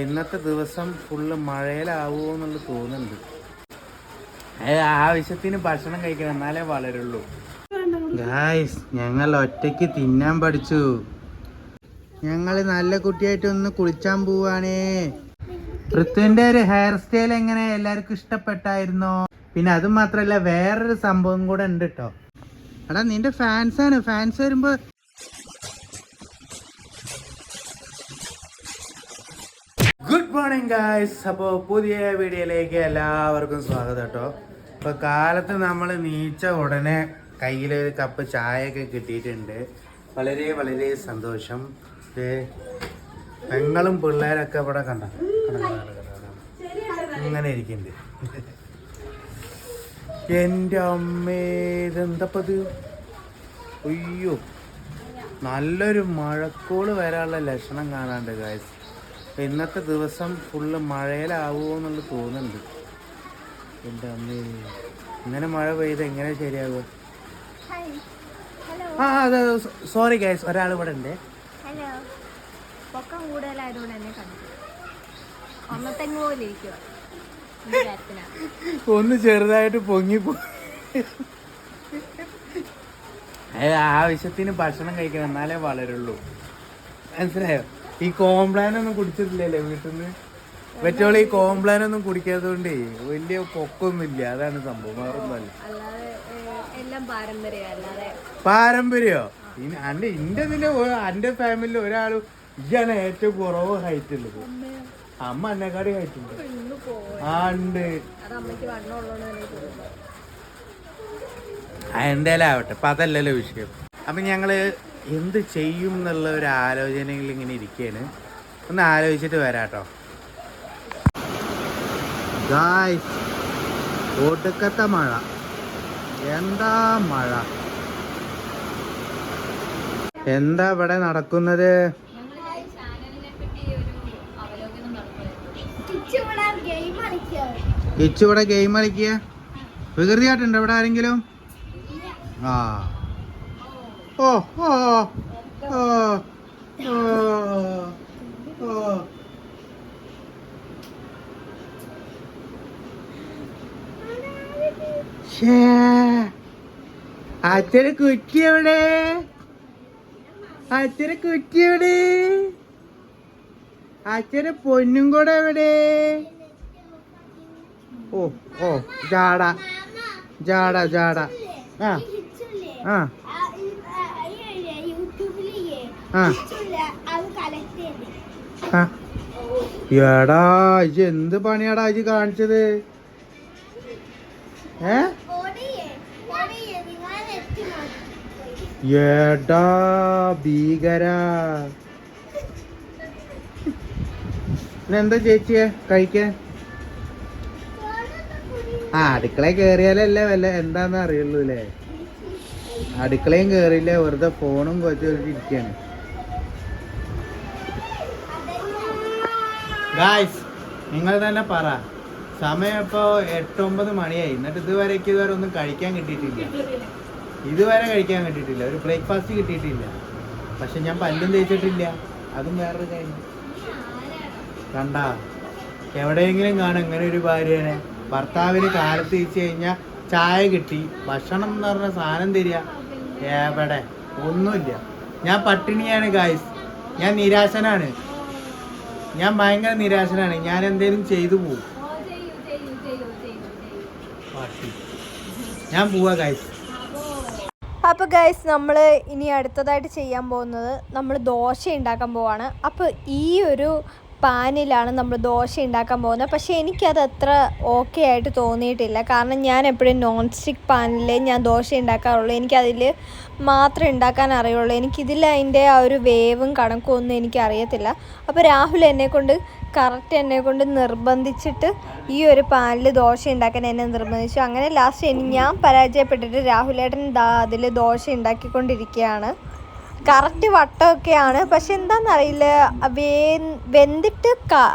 ഇന്നത്തെ ദിവസം ഫുള്ള് മഴയിലാവുമോ എന്നുള്ള തോന്നുന്നുണ്ട്. അതായത് ആവശ്യത്തിന് ഭക്ഷണം കഴിക്കണം എന്നാലേ വളരുള്ളൂ. ഗായ്സ് ഞങ്ങൾ ഒറ്റയ്ക്ക് തിന്നാൻ പഠിച്ചു. ഞങ്ങൾ നല്ല കുട്ടിയായിട്ട് ഒന്ന് കുളിച്ചാൻ പോവാണേ. പൃഥ്വിന്റെ ഒരു ഹെയർ സ്റ്റൈൽ എങ്ങനെ എല്ലാവർക്കും ഇഷ്ടപ്പെട്ടായിരുന്നോ? പിന്നെ അത് മാത്രല്ല വേറൊരു സംഭവം കൂടെ ഉണ്ട് കേട്ടോ എടാ നിന്റെ ഫാൻസാണ് ഫാൻസ് വരുമ്പോ മോർണിംഗ് ഗായ്സ്. അപ്പോൾ പുതിയ വീഡിയോയിലേക്ക് എല്ലാവർക്കും സ്വാഗതം കേട്ടോ. ഇപ്പോൾ കാലത്ത് നമ്മൾ നീച്ച ഉടനെ കയ്യിൽ ഒരു കപ്പ് ചായയൊക്കെ കിട്ടിയിട്ടുണ്ട്. വളരെ വളരെ സന്തോഷം. പെങ്ങളും പിള്ളേരൊക്കെ ഇവിടെ കണ്ട ഇങ്ങനെ ഇരിക്കുന്നുണ്ട്. എന്റെ അമ്മേ ഇതെന്തപ്പത് അയ്യോ നല്ലൊരു മഴക്കോൾ വരാനുള്ള ലക്ഷണം കാണാണ്ട് ഗായ്സ്. ഇന്നത്തെ ദിവസം ഫുള്ള് മഴയിലാവുമോ എന്നുള്ളത് തോന്നുന്നുണ്ട്. എന്റെ അമ്മേ ഇങ്ങനെ മഴ പെയ്ത് എങ്ങനെ ഹലോ ആ അതെ സോറി ഗൈസ് ഒരാൾ ഇവിടെ ഉണ്ട്. ഒന്ന് ചെറുതായിട്ട് പൊങ്ങി പോ അത് ആവശ്യത്തിന് ഭക്ഷണം കഴിക്കണം എന്നാലേ വളരുള്ളൂ. മനസ്സിലായോ? ഈ കോംപ്ലാൻ ഒന്നും കുടിച്ചിട്ടില്ലല്ലേ വീട്ടിൽ നിന്ന് മറ്റോൾ ഈ കോംപ്ലാൻ ഒന്നും കുടിക്കാത്തതുകൊണ്ടേ വലിയ പൊക്കൊന്നുമില്ല. അതാണ് സംഭവം. വേറൊന്നുമല്ല പാരമ്പര്യം അന്റെ ഇന്റെ ഇതിൽ അന്റെ ഫാമിലിയിൽ ഒരാൾ ഇയാണ് ഏറ്റവും കുറവ് ഹൈറ്റ് ഉള്ളത്. അമ്മ എന്നെക്കാടി ഹൈറ്റ് ഉണ്ട്. ആ ഉണ്ട്. എന്തായാലും ആവട്ടെ. അപ്പൊ അതല്ലല്ലോ വിഷയം. അപ്പൊ ഞങ്ങൾ എന്ത് ചെയ്യും എന്നുള്ള ഒരു ആലോചനയിൽ ഇങ്ങനെ ഇരിക്കുകയാണ് ഒന്ന് ആലോചിച്ചിട്ട് വരാം ഗായ്സ് ഒടുക്കത്തെ മഴ. എന്താ മഴ? എന്താ ഇവിടെ നടക്കുന്നത്? കിച്ചു ഗെയിം കളിക്കുക. വികൃതിയായിട്ടുണ്ട് ഇവിടെ ആരെങ്കിലും? ആ. ഓ ഓ ഓ ഓ. അച്ഛന് കുറ്റി എവിടെ അച്ഛന് കുറ്റി എവിടെ അച്ഛന് പൊന്നും കൂടെ എവിടെ ഓ ഓ ജാട ജാട ജാട ആ ആ. എടാ ഇജ് എന്ത് പണിയാടാ ഇജ് കാണിച്ചത്? ഏ? എടാ ഭീകര. എന്താ ചേച്ചിയെ? കഴിക്കാൻ? ആ അടുക്കള കേറിയാലല്ലേ വല്ല എന്താന്ന് അറിയുള്ളൂ അല്ലേ അടുക്കളയും കേറിയില്ല വെറുതെ ഫോണും കൊച്ചു ഇരിക്കാണ്. ഗായ്സ് നിങ്ങൾ തന്നെ പറ. സമയം ഇപ്പോൾ എട്ടൊമ്പത് മണിയായി. എന്നിട്ട് ഇതുവരേക്ക് ഇതുവരെ ഒന്നും കഴിക്കാൻ കിട്ടിയിട്ടില്ല. ഇതുവരെ കഴിക്കാൻ കിട്ടിയിട്ടില്ല. ഒരു ബ്രേക്ക്ഫാസ്റ്റ് കിട്ടിയിട്ടില്ല. പക്ഷെ ഞാൻ പല്ലും തേച്ചിട്ടില്ല. അതും വേറൊരു കാര്യം. കണ്ട? എവിടെയെങ്കിലും കാണും ഇങ്ങനെ ഒരു ഭാര്യനെ. ഭർത്താവിന് കാലത്ത് തേച്ച് കഴിഞ്ഞാൽ ചായ കിട്ടി. ഭക്ഷണം എന്ന് പറഞ്ഞ സാധനം തരിക. എവിടെ? ഒന്നുമില്ല. ഞാൻ പട്ടിണിയാണ് ഗായ്സ് ഞാൻ നിരാശനാണ്. ഞാൻ ഭയങ്കര നിരാശനാണ്. ഞാൻ എന്തേലും ചെയ്തു പോകും. ഞാൻ പോവാ ഗൈസ് അപ്പോൾ ഗൈസ് നമ്മൾ ഇനി അടുത്തതായിട്ട് ചെയ്യാൻ പോകുന്നത് നമ്മൾ ദോശ ഉണ്ടാക്കാൻ പോവാണ്. അപ്പോൾ ഈ ഒരു പാനിലാണ് നമ്മൾ ദോശ ഉണ്ടാക്കാൻ പോകുന്നത്. പക്ഷേ എനിക്കത് അത്ര ഓക്കെ ആയിട്ട് തോന്നിയിട്ടില്ല. കാരണം ഞാൻ എപ്പോഴും നോൺ സ്റ്റിക്ക് പാനിലേ ഞാൻ ദോശ ഉണ്ടാക്കാറുള്ളൂ. എനിക്കതിൽ മാത്രമേ ഉണ്ടാക്കാൻ അറിയുള്ളൂ. എനിക്കിതിൽ അതിന്റെ ആ ഒരു വേവും കണക്കും ഒന്നും എനിക്കറിയത്തില്ല അപ്പോൾ രാഹുൽ എന്നെ കൊണ്ട് കറക്റ്റ് എന്നെ കൊണ്ട് നിർബന്ധിച്ചിട്ട് ഈ ഒരു പാനിൽ ദോശ ഉണ്ടാക്കാൻ എന്നെ നിർബന്ധിച്ചു. അങ്ങനെ ലാസ്റ്റ് ഞാൻ പരാജയപ്പെട്ടിട്ട് രാഹുലേട്ടൻ ദാ അതിൽ ദോശ ഉണ്ടാക്കിക്കൊണ്ടിരിക്കുകയാണ്. കറക്റ്റ് വട്ടമൊക്കെയാണ്. പക്ഷെ എന്താണെന്നറിയില്ല വേ വെന്തിട്ട്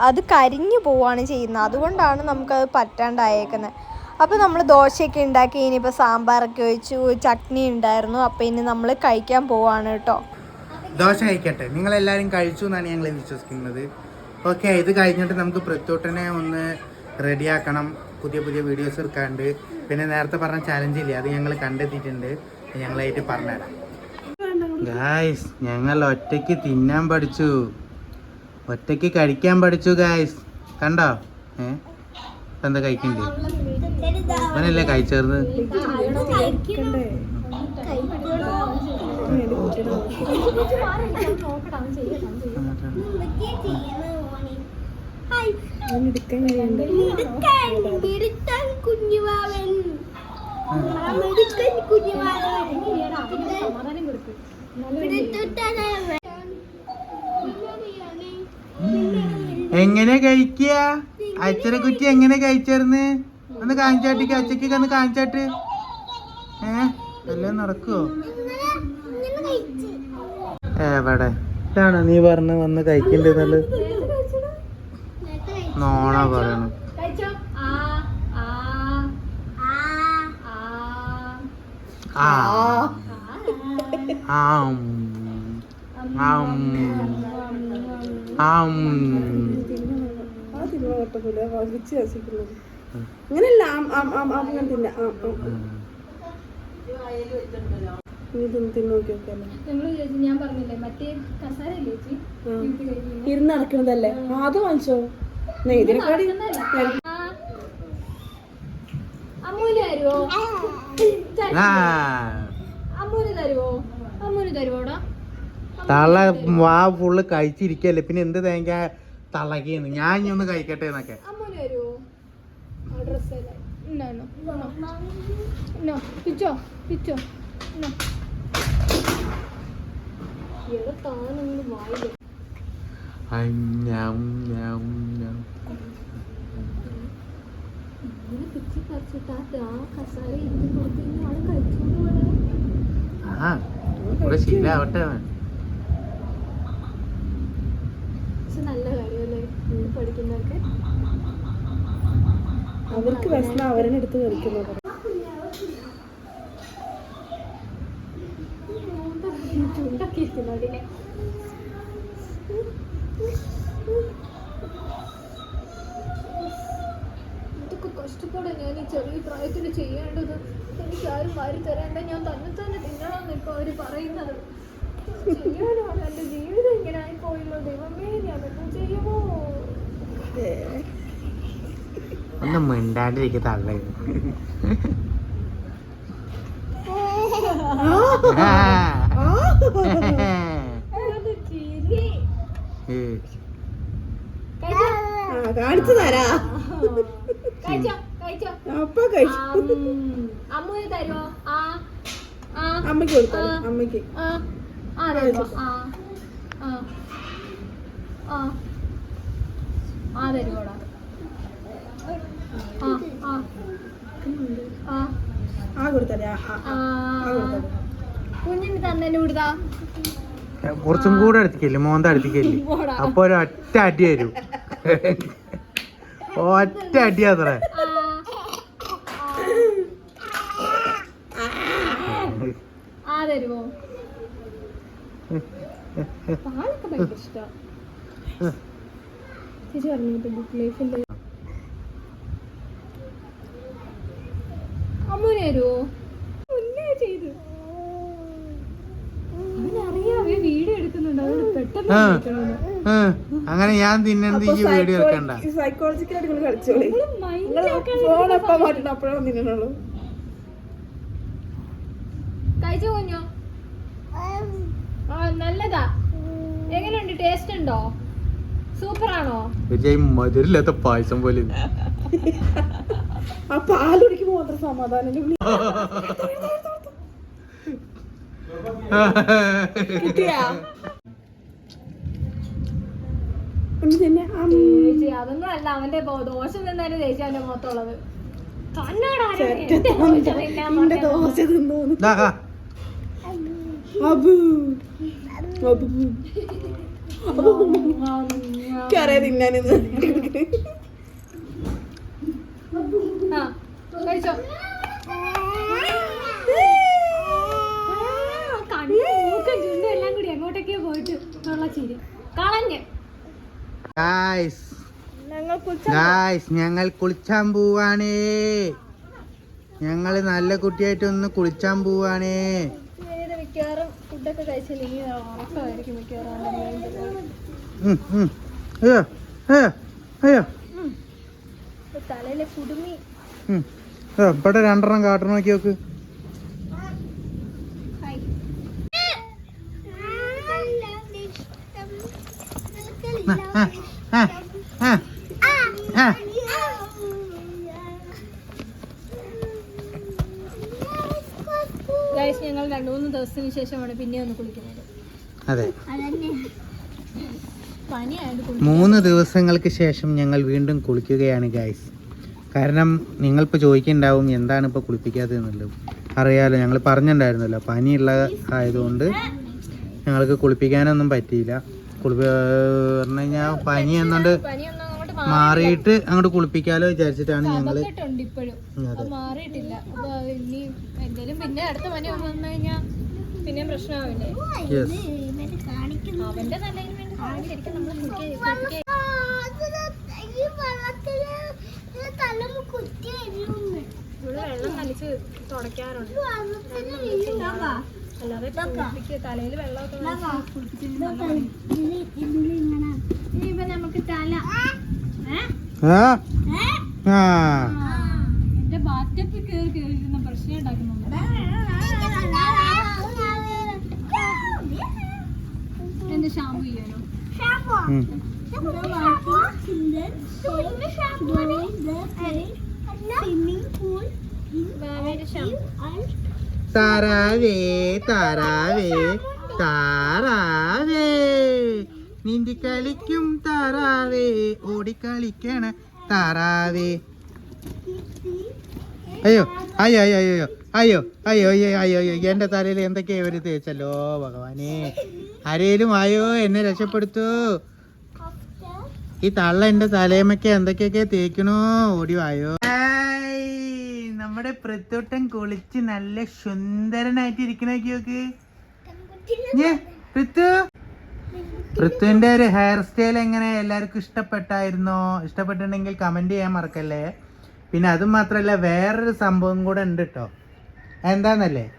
അത് കരിഞ്ഞു പോവാണ് ചെയ്യുന്നത്. അതുകൊണ്ടാണ് നമുക്കത് പറ്റാണ്ടായേക്കുന്നത് അപ്പോൾ നമ്മൾ ദോശയൊക്കെ ഉണ്ടാക്കി ഇനിയിപ്പോൾ സാമ്പാറൊക്കെ ഒഴിച്ചു ചട്നി ഉണ്ടായിരുന്നു. അപ്പോൾ ഇനി നമ്മൾ കഴിക്കാൻ പോവാണ് കേട്ടോ. ദോശ കഴിക്കട്ടെ. നിങ്ങൾ എല്ലാവരും കഴിച്ചു എന്നാണ് ഞങ്ങൾ വിശ്വസിക്കുന്നത്. ഓക്കെ ഇത് കഴിഞ്ഞിട്ട് നമുക്ക് പൃത്തൂട്ടനെ ഒന്ന് റെഡിയാക്കണം. പുതിയ പുതിയ വീഡിയോസ് എടുക്കാണ്ട്. പിന്നെ നേരത്തെ പറഞ്ഞ ചാലഞ്ച് ഇല്ലേ അത് ഞങ്ങൾ കണ്ടെത്തിയിട്ടുണ്ട്. ഞങ്ങളായിട്ട് പറഞ്ഞുതരാം. ഗായ്സ് ഞങ്ങൾ ഒറ്റയ്ക്ക് തിന്നാൻ പഠിച്ചു. ഒറ്റയ്ക്ക് കഴിക്കാൻ പഠിച്ചു ഗായ്സ് കണ്ടോ? ഏ? എന്താ കഴിക്കണ്ടേ? അവനല്ലേ കഴിച്ചേർന്ന്? കുഞ്ഞുവാവൻ കുഞ്ഞുവാവൻ എങ്ങനെ കഴിക്കുക? അച്ഛനെ കുറ്റി എങ്ങനെ കഴിച്ചേർന്ന്? ഒന്ന് കാണിച്ചാട്ടിക്ക് അച്ഛക്ക് ഒന്ന് കാണിച്ചാട്ട്. ഏ? എല്ലാം നടക്കുവോ? എവിടെ? ഇതാണോ നീ പറഞ്ഞു വന്ന് കഴിക്കണ്ടെന്നുള്ളത്? നോണാ പറയണു ആ. ആ. ആ. ആ. വീട്ടിൽ ഇരുന്ന് നടക്കുന്നതല്ലേ? ആ, അത് വാങ്ങിച്ചോ. ഇതിനെക്കാടി അമ്മൂൽ തരുവോ? ആ. അമ്മൂൽ തരുവോ? അമ്മൂൽ തരുവോടാ തള്ള വാ ഫുള്ള് കഴിച്ചിരിക്കല്ലേ. പിന്നെ എന്ത് തേങ്ങ തളകിയെന്ന് ഞാൻ ഇനി ഒന്ന് കഴിക്കട്ടെ എന്നൊക്കെ. അമ്മൂൽ തരുവോ ഡ്രസ് പിച്ചോ പിച്ചോ. ഇവിടെ താനൊന്ന് വായില്ല അഞ്ഞം, ഞം, ഞം. ഇങ്ങനെ പിച്ചി പറിച്ചിട്ട് ആ. ഇവിടെ ശീലാവട്ടെ നല്ല കാര്യമല്ലേ? പഠിക്കുന്നവർക്ക് അവർക്ക് വിഷമം അവരെന്നെ എടുത്ത് കളിക്കുന്നത് ചുണ്ടൊക്കെ ഇതൊക്കെ കഷ്ടപ്പാടാ ഞാൻ ഈ ചെറിയ പ്രായത്തിൽ ചെയ്യേണ്ടത്. എനിക്ക് ആരും വാരി തരേണ്ട. ഞാൻ തന്നെ തന്നെ തിന്നണമെന്ന് ഇപ്പൊ അവർ പറയുന്നത്. ചെയ്യാനാണ് എന്റെ ജീവിതം ഇങ്ങനെ ആയി പോയല്ലോ ദൈവമേ ഞാൻ എന്തോ ചെയ്യുമോ? ഒന്ന് മിണ്ടാണ്ടിരിക്കുക തള്ളായിരുന്നു കാണിച്ചു തരാ. കഴിച്ചോ? അപ്പ കഴിച്ചു അമ്മൂന് തരുമോ ആ കൊടുത്തോ അമ്മയ്ക്ക് ആ ആ തരുമോടാ കൊടുത്തല്ലേ കുഞ്ഞിന് തന്നെ വിടുതാ കുറച്ചും കൂടെ അടുത്തിക്കല്ലേ മോന്ത അടുത്തിക്കല്ലേ അപ്പൊ ഒരു ഒറ്റ അടി വരും ഒറ്റ അടി അത്ര ആ തരുമോ പാലൊക്കെ ഭയങ്കര ഇഷ്ടമാണ് ചേച്ചി പറഞ്ഞു ബുക്ക് ലൈഫിൽ അമ്മൂന് തരുമോ മുന്നേ ചെയ്ത്? വീഡിയോ എടുക്കുന്നുണ്ട്. പെട്ടെന്ന് ആ. അങ്ങനെ ഞാൻ തിന്നണത് ഈ വീഡിയോ എടുക്കണ്ട. സൈക്കോളജിക്കലായിട്ട് കളിച്ചോളി. ഫോൺ എപ്പം മാറ്റണം അപ്പോഴാണ് തിന്നണുള്ളൂ കഴിച്ചു കുഞ്ഞോ? ആ നല്ലതാ. എങ്ങനെയുണ്ട്? ടേസ്റ്റ് ഉണ്ടോ? സൂപ്പർ ആണോ വിജയ് മധുരില്ലാത്ത പായസം പോലെ. ആ പാലുടിക്കുമ്പോ മാത്രം സമാധാനം തന്നെ അതൊന്നും അല്ല. അവന്റെ ദോശ നിന്നാലും ചേച്ചി അവന്റെ മുഖത്തുള്ളത്. എന്റെ ദോശ തിന്നാൻ കറിയ തിന്നാനിന്ന്. എല്ലാം കൂടി എങ്ങോട്ടൊക്കെയോ പോയിട്ട് ഞങ്ങൾ കുളിച്ചാൻ പോവാണേ. ഞങ്ങൾ നല്ല കുട്ടിയായിട്ടൊന്ന് കുളിച്ചാൻ പോവാണേ. ഫുഡൊക്കെ തലയിലെ രണ്ടെണ്ണം കാട്ടണം നോക്കി നോക്ക്. ആ ആ. ദിവസത്തിന് ശേഷമാണ് പിന്നെ ഒന്ന് കുളിക്കുന്നത്. അതെ. മൂന്ന് ദിവസങ്ങൾക്ക് ശേഷം ഞങ്ങൾ വീണ്ടും കുളിക്കുകയാണ് ഗായ്സ് കാരണം നിങ്ങളിപ്പോൾ ചോദിക്കുന്നുണ്ടാവും എന്താണ് ഇപ്പോൾ കുളിപ്പിക്കാത്തതെന്നുള്ളത്. അറിയാലോ ഞങ്ങൾ പറഞ്ഞിട്ടുണ്ടായിരുന്നല്ലോ പനിയുള്ള ആയതുകൊണ്ട് ഞങ്ങൾക്ക് കുളിപ്പിക്കാനൊന്നും പറ്റിയില്ല. കുളിപ്പി പറഞ്ഞു കഴിഞ്ഞാൽ പനി എന്നുകൊണ്ട് മാറിയിട്ട് അങ്ങോട്ട് കുളിപ്പിക്കാലോ വിചാരിച്ചിട്ടാണ് ഞങ്ങൾ മാറിയിട്ടില്ല. പിന്നെ അടുത്ത പനി വന്നു കഴിഞ്ഞാൽ പിന്നെ പ്രശ്നമാവില്ലേ? അവന്റെ നല്ലതിന് വേണ്ടി ശരിക്കും നമ്മൾ ഇവിടെ വെള്ളം നനച്ച് തുടയ്ക്കാറുണ്ട്. അല്ലാതെ കുളിപ്പിക്കുക തലയിൽ വെള്ളമൊക്കെ ഇപ്പൊ നമുക്ക് തല ആ. ഷാമ്പു? ചെയ്യാനോ താറാവേ താറാവേ താറാവേ. നീന്തി കളിക്കും താറാവേ ഓടിക്കളിക്കണ താറാവേ. അയ്യോ അയ്യോ അയ്യോ അയ്യോ. അയ്യോ അയ്യോ അയ്യോ അയ്യോ അയ്യോ എന്റെ തലയിൽ എന്തൊക്കെയാ ഒരു തേച്ചല്ലോ ഭഗവാനെ? ആരേലും ആയോ? എന്നെ രക്ഷപ്പെടുത്തൂ. ഈ തള്ള എന്റെ തലേമൊക്കെ എന്തൊക്കെയൊക്കെ തേക്കണോ? ഓടി വായോ. ഹായ്, നമ്മുടെ പ്രത്യോട്ടം കുളിച്ച് നല്ല സുന്ദരനായിട്ട് ഇരിക്കണോക്ക് പൃഥു പൃഥുവിന്റെ ഒരു ഹെയർ സ്റ്റൈൽ എങ്ങനെ എല്ലാവർക്കും ഇഷ്ടപ്പെട്ടായിരുന്നോ? ഇഷ്ടപ്പെട്ടിട്ടുണ്ടെങ്കിൽ കമന്റ് ചെയ്യാൻ മറക്കല്ലേ? പിന്നെ അതും മാത്രല്ല വേറൊരു സംഭവം കൂടെ ഉണ്ട് കേട്ടോ എന്താന്നല്ലേ.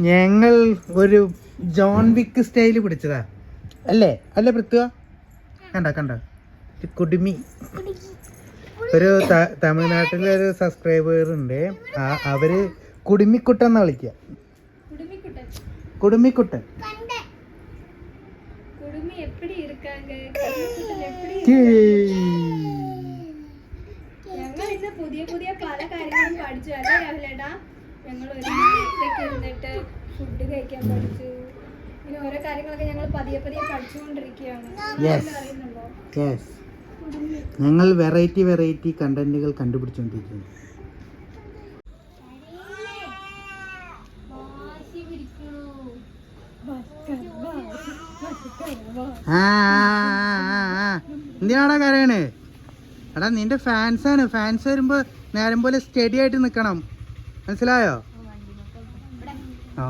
ഞങ്ങൾ ഒരു ജോൺ വിക്ക് സ്റ്റൈൽ പിടിച്ചതാ. അല്ലേ? അല്ലേ പൃഥ്വ കണ്ട കണ്ട? കുടുമി. ഒരു ത- തമിഴ്നാട്ടിലെ ഒരു സബ്സ്ക്രൈബർ ഉണ്ട്. ആ- അവർ കുടുമിക്കുട്ടെന്നാ വിളിക്കുക കുടുമിക്കുട്ടൻ. കുടുമിക്കുട്ടൻ. കുടുമി എപ്പടി ഇരുക്കാങ്ക കുടുമിക്കുട്ടൻ എപ്പടി കീ. ഞങ്ങൾ ഇന്ന് പുതിയ പുതിയ പല കാര്യങ്ങളും പഠിച്ചു. അല്ലേ രാഹുലേട്ടാ? ഞങ്ങൾ ഒരുമിച്ചൊക്കെ ഇരുന്നിട്ട് ഫുഡ് കഴിക്കാൻ പഠിച്ചു. ഇങ്ങനെ ഓരോ കാര്യങ്ങളൊക്കെ ഞങ്ങൾ പതിയെ പതിയെ പഠിച്ചുകൊണ്ടിരിക്കുകയാണ്. അറിയുന്നുണ്ടോ. ഞങ്ങൾ വെറൈറ്റി വെറൈറ്റി കണ്ടന്റുകൾ കണ്ടുപിടിച്ചുകൊണ്ടിരിക്കുന്നു. ആ. എന്തിനാടാ കരയണ്? എടാ നിന്റെ ഫാൻസാണ് ഫാൻസ് വരുമ്പോ നേരം പോലെ സ്റ്റഡി ആയിട്ട് നിക്കണം. മനസ്സിലായോ? ഓ.